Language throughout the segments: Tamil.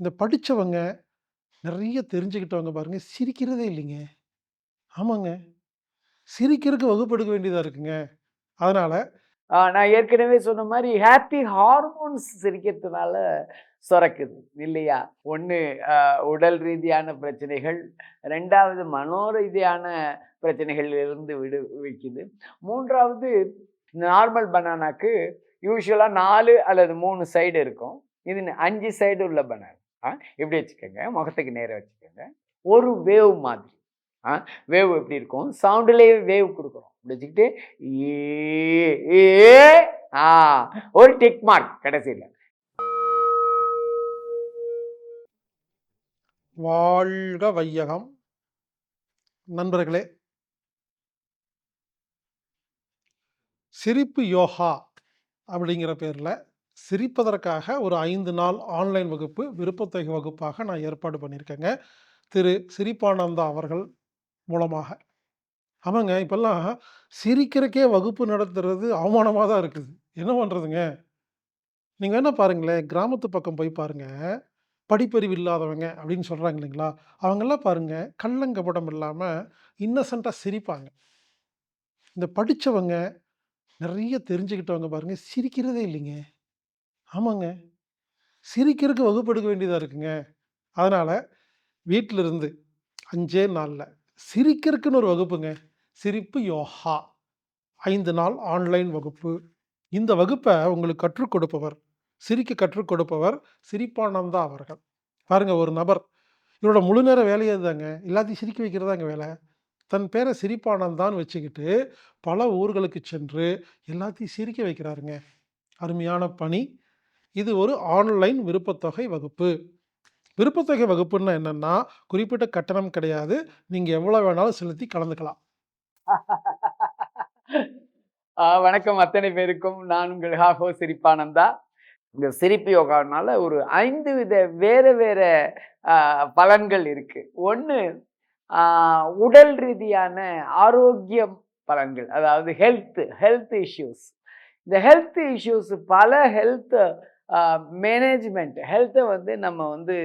இந்த படித்தவங்க நிறைய தெரிஞ்சுக்கிட்டவங்க பாருங்கள் சிரிக்கிறதே இல்லைங்க. ஆமாங்க. சிரிக்கிறதுக்கு வகுப்பு எடுக்க இருக்குங்க. அதனால் நான் ஏற்கனவே சொன்ன மாதிரி ஹாப்பி ஹார்மோன்ஸ் சிரிக்கிறதுனால சுரக்குது இல்லையா? ஒன்று உடல் ரீதியான பிரச்சனைகள், ரெண்டாவது மனோ ரீதியான பிரச்சனைகளிலிருந்து விடுவிக்குது. 3வது நார்மல் பனானாக்கு யூஸ்வலாக நாலு அல்லது மூணு சைடு இருக்கும். இது அஞ்சு சைடு உள்ள பனானா. ஆ? இப்படி வச்சுக்கோங்க? முகத்துக்கு நேராக வச்சுக்கோங்க. ஒரு வேவ் மாதிரி. ஆ? வேவ் எப்படி இருக்கும்? சவுண்டுலேயே வேவ் கொடுக்குறோம். இப்படி வச்சுக்கிட்டு ஏ ஏ ஆ. ஒரு டிக் மார்க் கடைசியில். வாழ்க வையகம். நண்பர்களே. சிரிப்பு யோகா அப்படிங்கிற பேர்ல, சிரிப்பதற்காக ஒரு ஐந்து நாள் ஆன்லைன் வகுப்பு, விருப்பத்தொகை வகுப்பாக நான் ஏற்பாடு பண்ணியிருக்கேங்க. திரு சிரிப்பானந்தா அவர்கள் மூலமாக. ஆமாங்க, இப்போல்லாம் சிரிக்கிறக்கே வகுப்பு நடத்துறது அவமானமாக தான் இருக்குது. என்ன பண்ணுறதுங்க நீங்கள் என்ன பாருங்களேன், கிராமத்து பக்கம் போய் பாருங்கள் படிப்பறிவு இல்லாதவங்க அப்படின்னு சொல்கிறாங்க இல்லைங்களா? அவங்கலாம் பாருங்கள் கள்ளங்கபடம் இல்லாமல் இன்னசென்ட்டாக சிரிப்பாங்க. இந்த படித்தவங்க நிறைய தெரிஞ்சுக்கிட்டவங்க பாருங்கள் சிரிக்கிறதே இல்லைங்க. ஆமாங்க. சிரிக்கிறதுக்கு வகுப்பு எடுக்க வேண்டியதாக இருக்குங்க. அதனால் வீட்டில் இருந்து அஞ்சே நாளில் சிரிக்கிறதுக்குன்னு ஒரு வகுப்புங்க. சிரிப்பு யோகா. ஐந்து நாள் ஆன்லைன் வகுப்பு. இந்த வகுப்பை உங்களுக்கு கற்றுக் கொடுப்பவர், சிரிக்க கற்றுக் கொடுப்பவர் சிரிப்பானந்தா அவர்கள். பாருங்க ஒரு நபர், இவரோட முழு நேர வேலையே தாங்க எல்லாத்தையும் சிரிக்க வைக்கிறதாங்க வேலை தன் பேரை சிரிப்பானந்தான்னு வச்சுக்கிட்டு, பல ஊர்களுக்கு சென்று எல்லாத்தையும் சிரிக்க வைக்கிறாருங்க. அருமையான பணி. இது ஒரு ஆன்லைன் விருப்பத்தொகை வகுப்பு. விருப்பத்தொகை வகுப்புன்னா என்னன்னா, குறிப்பிட்ட கட்டணம் கிடையாது. நீங்க எவ்வளோ வேணாலும் செலுத்தி கலந்துக்கலாம். வணக்கம் அத்தனை பேருக்கும். நான் உங்கள் ஹாகோ சிரிப்பானந்தா. இந்த சிரிப்பு யோகானால ஒரு ஐந்து வித வேற வேற பலன்கள் இருக்கு. ஒன்று உடல் ரீதியான ஆரோக்கியம் பலன்கள். அதாவது ஹெல்த் ஹெல்த் இஷ்யூஸ். இந்த ஹெல்த் இஷ்யூஸ் பல ஹெல்த் அ மேனேஜ்மென்ட் ஹெல்த்த வந்து நம்ம வந்து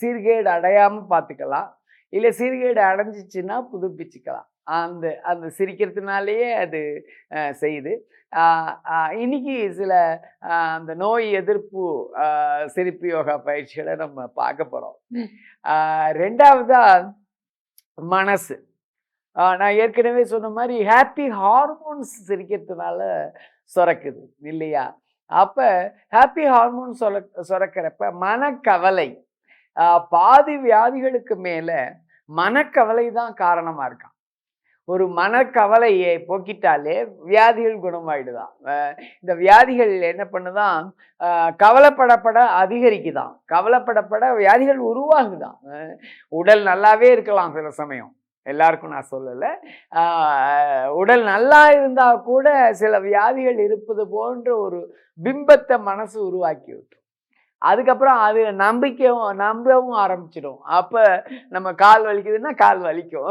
சீர்கேடு அடையாம பார்த்துக்கலாம். இல்ல சீர்கேடு அடைஞ்சிச்சுன்னா புதுப்பிச்சுக்கலாம். அந்த அந்த சிரிக்கிறதுனாலேயே அது செய்யுது. இன்னைக்கு சில அந்த நோய் எதிர்ப்பு சிரிப்பு யோகா பயிற்சிகள நம்ம பார்க்க போறோம். ஆ 2வதா மனசு. நான் ஏற்கனவே சொன்ன மாரி ஹேப்பி ஹார்மோன்ஸ் சிரிக்கிறதுனால சுரக்குது இல்லையா? அப்போ ஹாப்பி ஹார்மோன் சொலக் சுரக்கிறப்ப மனக்கவலை, பாதி வியாதிகளுக்கு மேலே மனக்கவலை தான் காரணமாக இருக்கான். ஒரு மனக்கவலையை போக்கிட்டாலே வியாதிகள் குணமாயிடுதான். இந்த வியாதிகள் என்ன பண்ணுதான்? கவலைப்படப்பட அதிகரிக்குதான். கவலைப்படப்பட வியாதிகள் உருவாகுதான். உடல் நல்லாவே இருக்கலாம் சில சமயம். எல்லாருக்கும் நான் சொல்லலை உடல் நல்லா இருந்தால் கூட சில வியாதிகள் இருப்பது போன்ற ஒரு பிம்பத்தை மனசு உருவாக்கி விட்டுரும். அதுக்கப்புறம் அது நம்பிக்கையும் நம்பவும் ஆரம்பிச்சிடும். அப்போ நம்ம கால் வலிக்குதுன்னா கால் வலிக்கும்.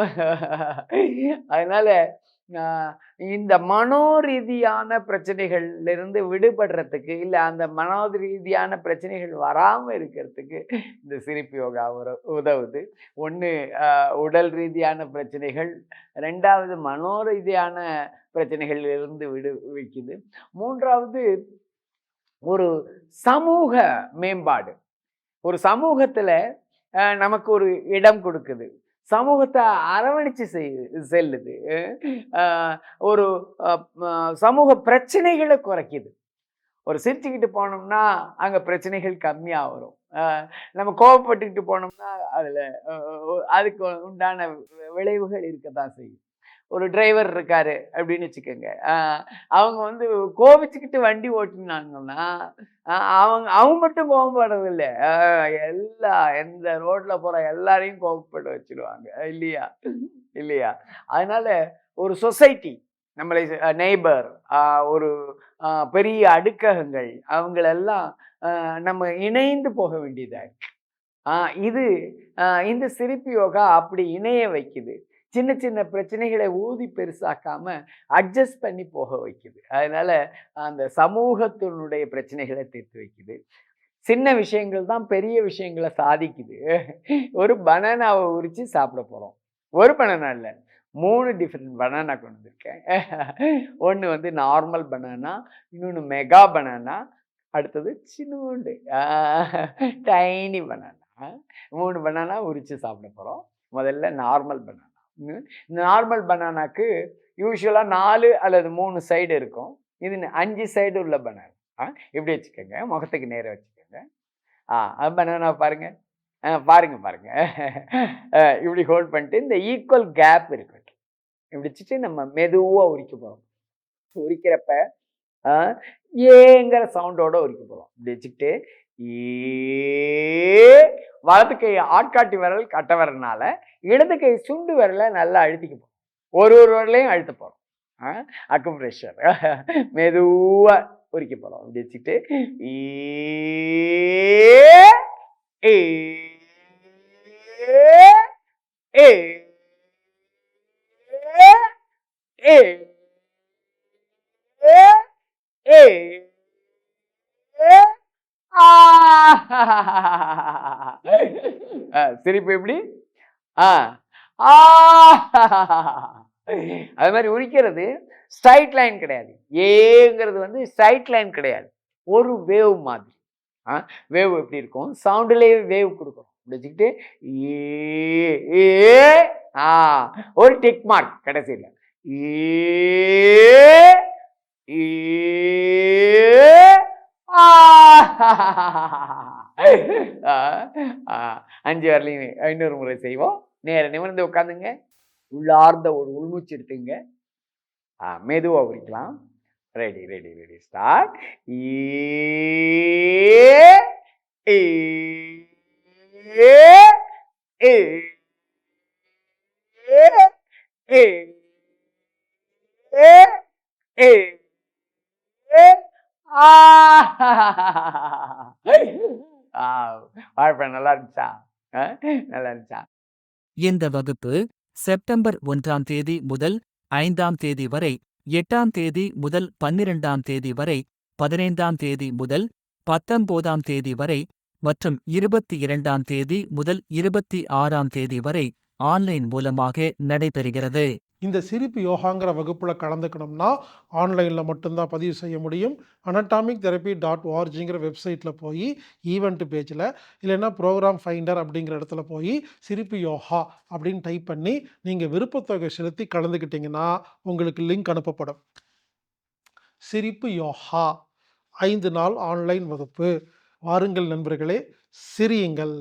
அதனால இந்த மனோரீதியான பிரச்சனைகள்லேருந்து பிரச்சனைகள்லிருந்து விடுபடுறதுக்கு, இல்லை அந்த மனோரீதியான பிரச்சனைகள் வராமல் இருக்கிறதுக்கு இந்த சிரிப்பு யோகா உதவுது. ஒன்று உடல் ரீதியான பிரச்சனைகள், ரெண்டாவது மனோரீதியான பிரச்சனைகளிலிருந்து விடுவிக்குது. மூன்றாவது ஒரு சமூக மேம்பாடு. ஒரு சமூகத்தில் நமக்கு ஒரு இடம் கொடுக்குது சமூகத்த அரவணைச்சு செய்யுது செல்லுது. ஒரு சமூக பிரச்சனைகள குறைக்குது. ஒரு சிரிச்சுக்கிட்டு போனோம்னா, அங்க பிரச்சனைகள் கம்மியா வரும். நம்ம கோவப்பட்டுக்கிட்டு போனோம்னா, அதுல அதுக்கு உண்டான விளைவுகள் இருக்கத்தான் செய்யும். ஒரு டிரைவர் இருக்காரு அப்படின்னு வச்சுக்கோங்க அவங்க வந்து கோபிச்சுக்கிட்டு வண்டி ஓட்டினாங்கன்னா அவங்க அவங்க மட்டும் கோபப்படுறது இல்லை எல்லா எந்த ரோட்ல போற எல்லாரையும் கோபப்பட வச்சுருவாங்க. இல்லையா? இல்லையா? அதனால ஒரு சொசைட்டி நம்மளை நெய்பர் ஒரு பெரிய அடுக்ககங்கள் அவங்களெல்லாம் நம்ம இணைந்து போக வேண்டியதாக இருக்கு. இது இந்த சிரிப்பு யோகா அப்படி இணைய வைக்குது. சின்ன சின்ன பிரச்சனைகளை ஊதி பெருசாக்காம அட்ஜஸ்ட் பண்ணி போக வைக்குது. அதனால அந்த சமூகத்தினுடைய பிரச்சனைகளை தீர்த்து வைக்குது. சின்ன விஷயங்கள் தான் பெரிய விஷயங்களை சாதிக்குது. ஒரு பனானாவை உரிச்சு சாப்பிட போறோம். ஒரு பனானா இல்லை மூணு டிஃப்ரெண்ட் பனானா கொண்டு வந்திருக்கேன். ஒன்று வந்து நார்மல் பனானா, இன்னொன்று மெகா பனானா, அடுத்தது சின்னூண்டு டைனி பனானா. மூணு பனானா உரிச்சு சாப்பிட போகிறோம் முதல்ல நார்மல் பனானா. இந்த நார்மல் பனானாக்கு யூஸ்வலாக நாலு அல்லது மூணு சைடு இருக்கும். இது அஞ்சு சைடு உள்ள பனானா. ஆ இப்படி வச்சுக்கோங்க முகத்துக்கு நேராக வச்சுக்கோங்க ஆ பனானா பாருங்கள் ஆ பாருங்க, பாருங்க. இப்படி ஹோல்ட் பண்ணிட்டு இந்த ஈக்குவல் கேப் இருக்கட்டும். இப்படி வச்சுட்டு நம்ம மெதுவாக உரிக்க போகிறோம் உரிக்கிறப்ப ஆ ஏங்கிற சவுண்டோட உரிக்க போகிறோம் இப்படி வச்சுக்கிட்டு ஏ வலது கை ஆட்காட்டி விரல், கட்ட விரல்னால இடது கை சுண்டு விரல நல்லா அழுத்திக்க போறோம். ஒரு ஒரு விரலையும் அழுத்த போறோம். ஆ அக்குப்ரெஷர். மெதுவா உரிக்க போறோம். அப்படி வச்சுட்டு ஏ ஏ ஏ ஏ ஏ சிரிப்பு எப்படி? ஆ அது மாரி உரிக்கிறது ஸ்ட்ரைட் லைன் கிடையாது. ஏங்கிறது வந்து ஸ்ட்ரைட் லைன் கிடையாது. ஒரு வேவ் மாதிரி. ஆ வேவ் எப்படி இருக்கும்? சவுண்ட்லயே வேவ் குடுக்குறோம். இப்படி வச்சுக்கிட்டு ஏ ஏ ஆ ஒரு டிக் மார்க் கடைசில. ஏ ஏ அஞ்சு வரலையும் இன்னொரு முறை செய்வோம். நேர நிமிர்ந்து உட்காந்துங்க. உள்ளார்ந்த ஒரு உள்மூச்சு எடுத்துங்க. ஆ மெதுவா உரிக்கலாம். Ready, ready, ready. ஸ்டார்ட். ஏ ஏ ஏ ஏ ஏ ஏ ஆ நல்லா இருந்துச்சா? நல்லா இருந்துச்சா? இந்த வகுப்பு செப்டம்பர் ஒன்றாம் தேதி முதல் ஐந்தாம் தேதி வரை, எட்டாம் தேதி முதல் பன்னிரெண்டாம் தேதி வரை, பதினைந்தாம் தேதி முதல் பத்தொன்பதாம் தேதி வரை மற்றும் இருபத்தி இரண்டாம் தேதி முதல் இருபத்தி ஆறாம் தேதி வரை ஆன்லைன் மூலமாக நடைபெறுகிறது. இந்த சிரிப்பு யோகாங்கிற வகுப்பில் கலந்துக்கணும்னா, ஆன்லைனில் மட்டும்தான் பதிவு செய்ய முடியும். அனட்டாமிக் தெரப்பி டாட் ஓஆர்ஜிங்கிற வெப்சைட்டில் போய் ஈவெண்ட் பேஜில் இல்லைன்னா ப்ரோக்ராம் ஃபைண்டர் அப்படிங்கிற இடத்துல போய் சிரிப்பு யோகா அப்படின்னு டைப் பண்ணி நீங்கள் விருப்பத்தொகை செலுத்தி கலந்துக்கிட்டிங்கன்னா உங்களுக்கு லிங்க் அனுப்பப்படும். சிரிப்பு யோகா ஐந்து நாள் ஆன்லைன் வகுப்பு. வாருங்கள் நண்பர்களே! சிரியுங்கள்.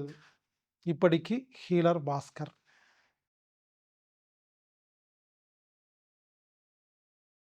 இப்படிக்கு ஹீலர் பாஸ்கர்.